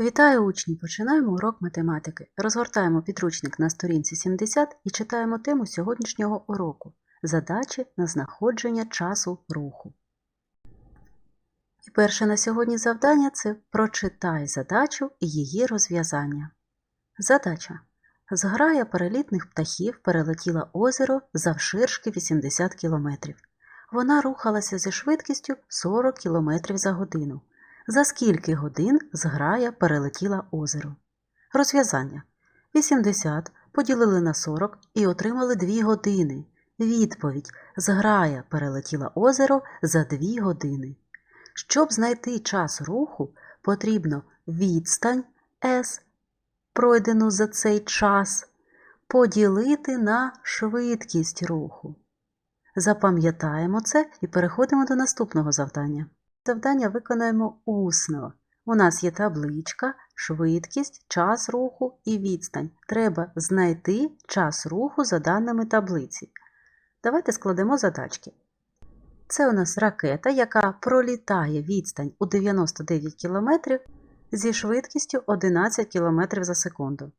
Вітаю учні! Починаємо урок математики. Розгортаємо підручник на сторінці 70 і читаємо тему сьогоднішнього уроку задачі на знаходження часу руху. І перше на сьогодні завдання це прочитай задачу і її розв'язання. Задача. Зграя перелітних птахів перелетіла озеро завширшки 80 км. Вона рухалася зі швидкістю 40 км за годину. За скільки годин зграя перелетіла озеро? Розв'язання. 80 поділили на 40 і отримали 2 години. Відповідь. Зграя перелетіла озеро за 2 години. Щоб знайти час руху, потрібно відстань S, пройдену за цей час, поділити на швидкість руху. Запам'ятаємо це і переходимо до наступного завдання. Завдання виконаємо усно. У нас є табличка, швидкість, час руху і відстань. Треба знайти час руху за даними таблиці. Давайте складемо задачки. Це у нас ракета, яка пролітає відстань у 99 км зі швидкістю 11 км за секунду.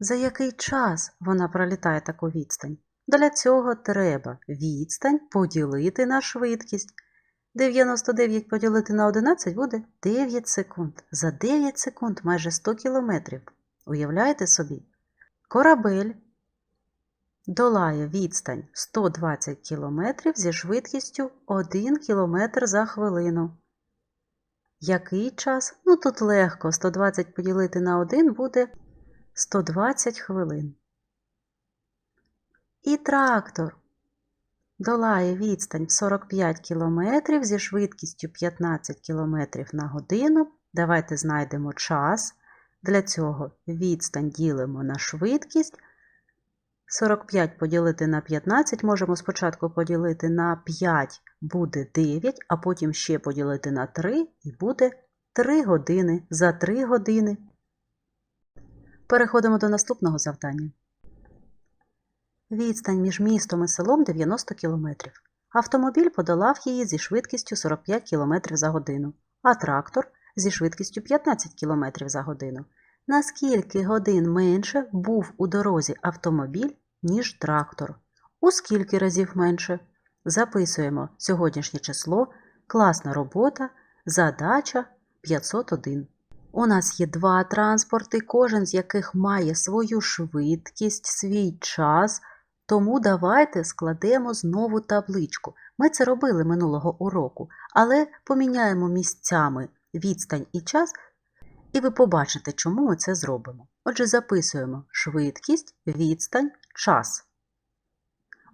За який час вона пролітає таку відстань? Для цього треба відстань поділити на швидкість. 99 поділити на 11 буде 9 секунд. За 9 секунд майже 100 кілометрів. Уявляєте собі? Корабель долає відстань 120 км зі швидкістю 1 км за хвилину. Який час? Ну тут легко. 120 поділити на 1 буде 120 хвилин. І трактор долає відстань в 45 км зі швидкістю 15 км на годину. Давайте знайдемо час. Для цього відстань ділимо на швидкість. 45 поділити на 15 можемо спочатку поділити на 5 буде 9, а потім ще поділити на 3 і буде 3 години. За 3 години. Переходимо до наступного завдання. Відстань між містом і селом 90 км. Автомобіль подолав її зі швидкістю 45 км за годину, а трактор зі швидкістю 15 км за годину. На скільки годин менше був у дорозі автомобіль, ніж трактор? У скільки разів менше? Записуємо сьогоднішнє число, класна робота, задача 501. У нас є два транспорти, кожен з яких має свою швидкість, свій час. Тому давайте складемо знову табличку. Ми це робили минулого уроку, але поміняємо місцями відстань і час, і ви побачите, чому ми це зробимо. Отже, записуємо швидкість, відстань, час.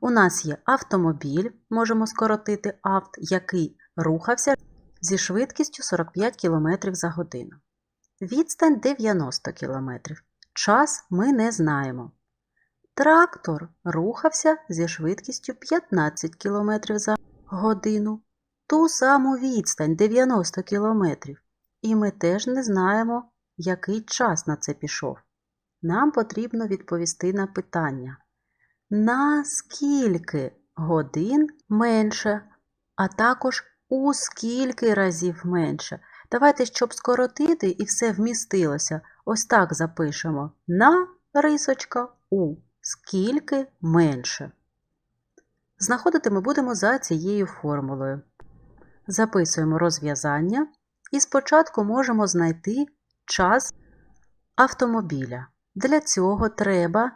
У нас є автомобіль, можемо скоротити авт, який рухався зі швидкістю 45 км за годину. Відстань 90 км. Час ми не знаємо. Трактор рухався зі швидкістю 15 км за годину. Ту саму відстань 90 км. І ми теж не знаємо, який час на це пішов. Нам потрібно відповісти на питання. На скільки годин менше, а також у скільки разів менше. Давайте, щоб скоротити і все вмістилося, ось так запишемо на рисочка у скільки менше. Знаходити ми будемо за цією формулою. Записуємо розв'язання і спочатку можемо знайти час автомобіля. Для цього треба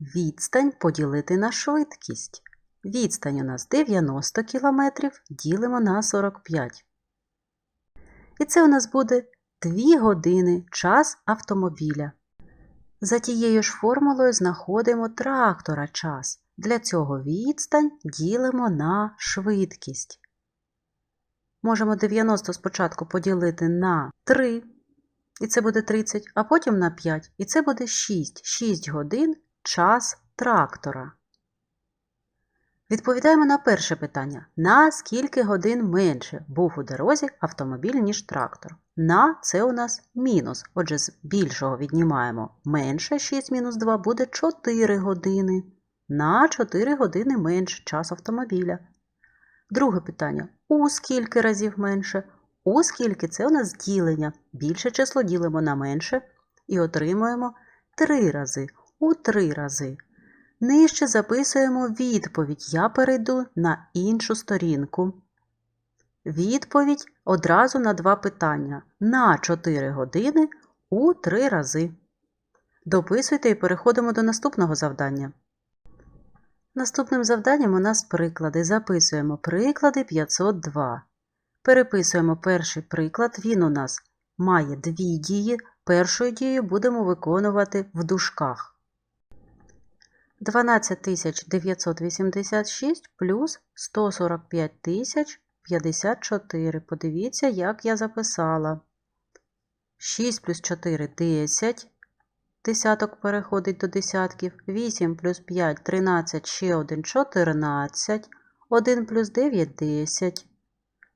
відстань поділити на швидкість. Відстань у нас 90 км, ділимо на 45. І це у нас буде 2 години час автомобіля. За тією ж формулою знаходимо трактора час. Для цього відстань ділимо на швидкість. Можемо 90 спочатку поділити на 3, і це буде 30, а потім на 5, і це буде 6. 6 годин час трактора. Відповідаємо на перше питання. На скільки годин менше був у дорозі автомобіль, ніж трактор? На це у нас мінус. Отже, з більшого віднімаємо менше 6 мінус 2 буде 4 години. На 4 години менше час автомобіля. Друге питання. У скільки разів менше? У скільки це у нас ділення. Більше число ділимо на менше і отримуємо 3 рази. У 3 рази. Нижче записуємо відповідь. Я перейду на іншу сторінку. Відповідь одразу на два питання. На 4 години у 3 рази. Дописуйте і переходимо до наступного завдання. Наступним завданням у нас приклади. Записуємо приклади 502. Переписуємо перший приклад. Він у нас має дві дії. Першою дією будемо виконувати в дужках. 12986 плюс 145 54. Подивіться, як я записала. 6 плюс 4 – 10. Десяток переходить до десятків. 8 плюс 5 – 13, ще 1 – 14. 1 плюс 9 – 10.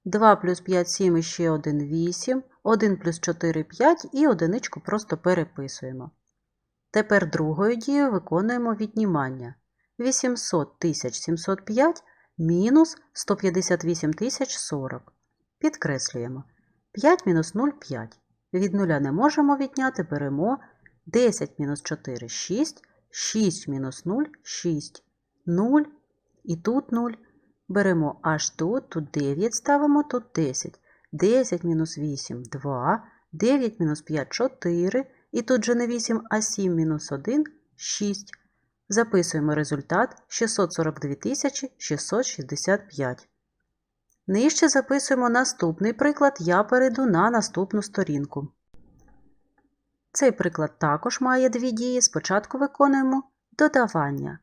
2 плюс 5 – 7 і ще 1 – 8. 1 плюс 4 – 5 і одиничку просто переписуємо. Тепер другою дією виконуємо віднімання. 800 705 мінус 158 040. Підкреслюємо. 5 мінус 0 – 5. Від нуля не можемо відняти, беремо 10 мінус 4 – 6, 6 мінус 0 – 6, 0 і тут 0. Беремо аж тут, тут 9 ставимо, тут 10. 10 мінус 8 – 2, 9 мінус 5 – 4, і тут же не 8, а 7 мінус 1 – 6. Записуємо результат 642 665. Нижче записуємо наступний приклад, я перейду на наступну сторінку. Цей приклад також має дві дії. Спочатку виконуємо додавання.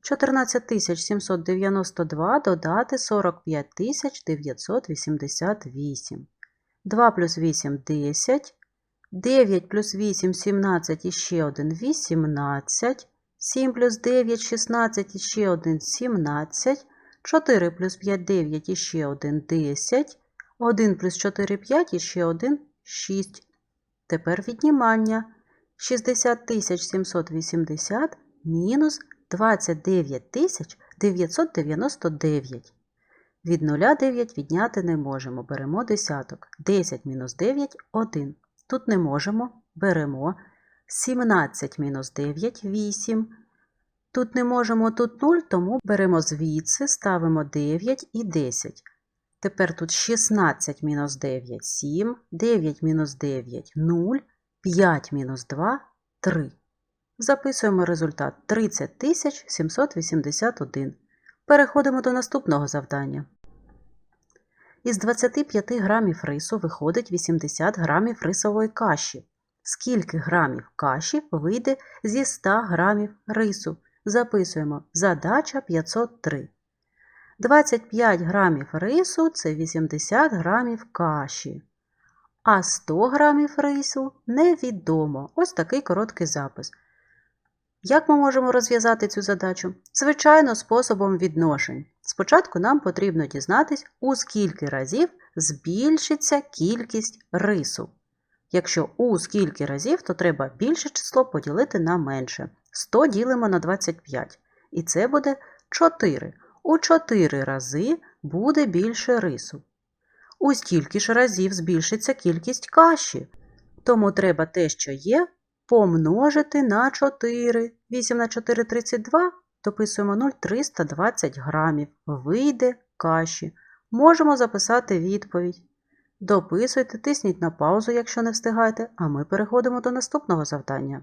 14792 додати 45 988. 2 плюс 8 – 10. 9 плюс 8 – 17 і ще 1 – 18. 7 плюс 9 – 16 і ще 1 – 17. 4 плюс 5 – 9 і ще 1 – 10. 1 плюс 4 – 5 і ще 1 – 6. Тепер віднімання. 60 780 мінус 29 999. Від 0 9 відняти не можемо. Беремо десяток. 10 мінус 9 – 1. Тут не можемо. Беремо. 17 мінус 9 – 8. Тут не можемо, тут 0, тому беремо звідси, ставимо 9 і 10. Тепер тут 16 мінус 9 – 7, 9 мінус 9 – 0, 5 мінус 2 – 3. Записуємо результат 30 781. Переходимо до наступного завдання. Із 25 грамів рису виходить 80 грамів рисової каші. Скільки грамів каші вийде зі 100 грамів рису? Записуємо задача 503. 25 грамів рису це 80 грамів каші. А 100 грамів рису невідомо. Ось такий короткий запис. Як ми можемо розв'язати цю задачу? Звичайно, способом відношень. Спочатку нам потрібно дізнатись, у скільки разів збільшиться кількість рису. Якщо у скільки разів, то треба більше число поділити на менше. 100 ділимо на 25. І це буде 4. У 4 рази буде більше рису. У стільки ж разів збільшиться кількість каші. Тому треба те, що є, помножити на 4. 8 на 4 – 32, дописуємо 0,320 грамів. Вийде каші. Можемо записати відповідь. Дописуйте, тисніть на паузу, якщо не встигаєте, а ми переходимо до наступного завдання.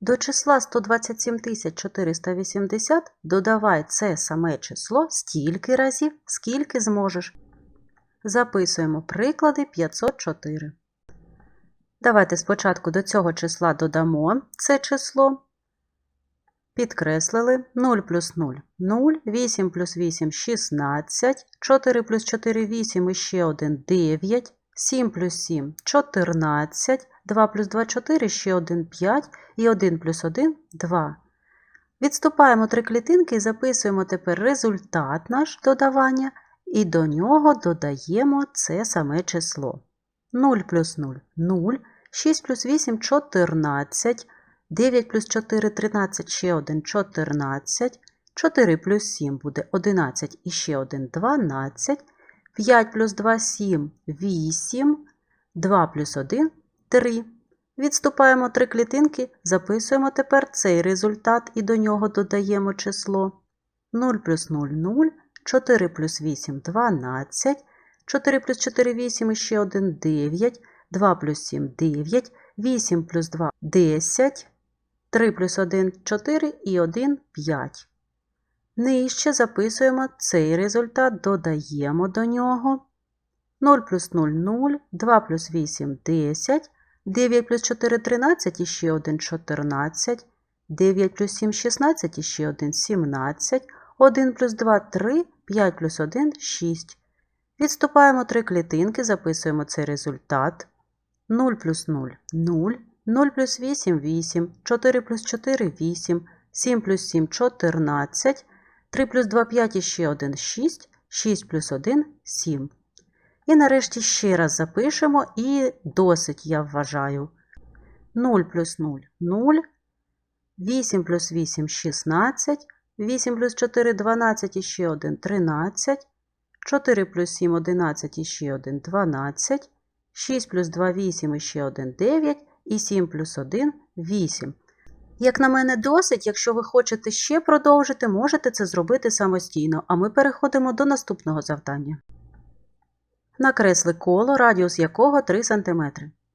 До числа 127 480 додавай це саме число стільки разів, скільки зможеш. Записуємо приклади 504. Давайте спочатку до цього числа додамо це число. Підкреслили 0 плюс 0 0, 8 плюс 8 16, 4 плюс 4 8 і ще 1 9, 7 плюс 7 14, 2 плюс 2 4, ще 1 5 і 1 плюс 1 2. Відступаємо три клітинки і записуємо тепер результат наш додавання, і до нього додаємо це саме число. 0 плюс 0 0, 6 плюс 8 14, 9 плюс 4 13, ще 1 14, 4 плюс 7 буде 11 і ще 1 12, 5 плюс 2 – 7, 8, 2 плюс 1 – 3. Відступаємо три клітинки, записуємо тепер цей результат і до нього додаємо число. 0 плюс 0 – 0, 4 плюс 8 – 12, 4 плюс 4 – 8 і ще 1 – 9, 2 плюс 7 – 9, 8 плюс 2 – 10, 3 плюс 1 – 4 і 1 – 5. Нижче записуємо цей результат, додаємо до нього. 0 плюс 0 – 0, 2 плюс 8 – 10, 9 плюс 4 – 13 і ще 1 – 14, 9 плюс 7 – 16 і ще 1 – 17, 1 плюс 2 – 3, 5 плюс 1 – 6. Відступаємо три клітинки, записуємо цей результат. 0 плюс 0 – 0, 0 плюс 8 – 8, 4 плюс 4 – 8, 7 плюс 7 – 14, 3 плюс 2 – 5 і ще 1 – 6, 6 плюс 1 – 7. І нарешті ще раз запишемо і досить, я вважаю. 0 плюс 0 – 0, 8 плюс 8 – 16, 8 плюс 4 – 12 і ще 1 – 13, 4 плюс 7 – 11 і ще 1 – 12, 6 плюс 2 – 8 і ще 1 – 9, і 7 плюс 1 – 8. Як на мене, досить, якщо ви хочете ще продовжити, можете це зробити самостійно, а ми переходимо до наступного завдання. Накресли коло, радіус якого 3 см.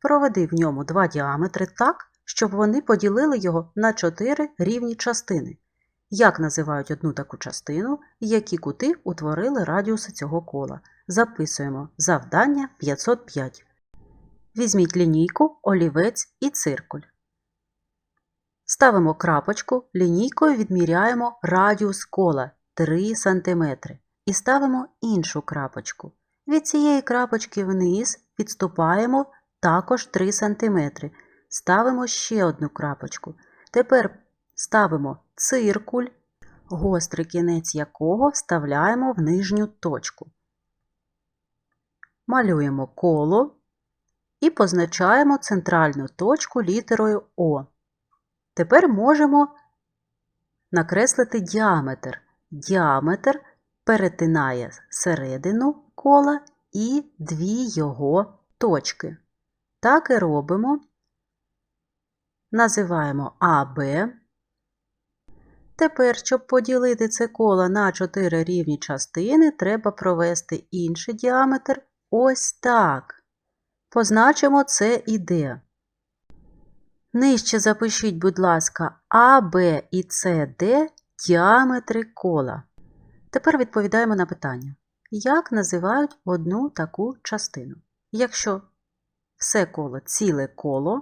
Проведи в ньому два діаметри так, щоб вони поділили його на 4 рівні частини. Як називають одну таку частину і які кути утворили радіуси цього кола? Записуємо завдання 505. Візьміть лінійку, олівець і циркуль. Ставимо крапочку, лінійкою відміряємо радіус кола 3 см і ставимо іншу крапочку. Від цієї крапочки вниз відступаємо також 3 см. Ставимо ще одну крапочку. Тепер ставимо циркуль, гострий кінець якого вставляємо в нижню точку. Малюємо коло і позначаємо центральну точку літерою О. Тепер можемо накреслити діаметр. Діаметр перетинає середину кола і дві його точки. Так і робимо. Називаємо АБ. Тепер, щоб поділити це коло на 4 рівні частини, треба провести інший діаметр ось так. Позначимо це і Д. Нижче запишіть, будь ласка, А, Б і С, Д діаметри кола. Тепер відповідаємо на питання. Як називають одну таку частину? Якщо все коло ціле коло,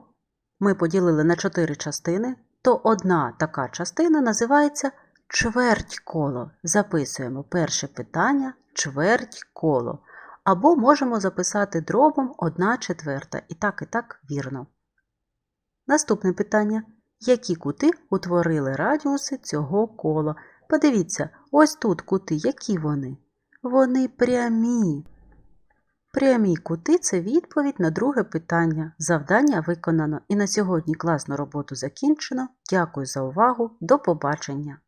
ми поділили на 4 частини, то одна така частина називається чверть коло. Записуємо перше питання чверть коло. Або можемо записати дробом 1 четверта. І так, і так вірно. Наступне питання. Які кути утворили радіуси цього кола? Подивіться, ось тут кути, які вони? Вони прямі. Прямі кути це відповідь на друге питання. Завдання виконано і на сьогодні класну роботу закінчено. Дякую за увагу. До побачення!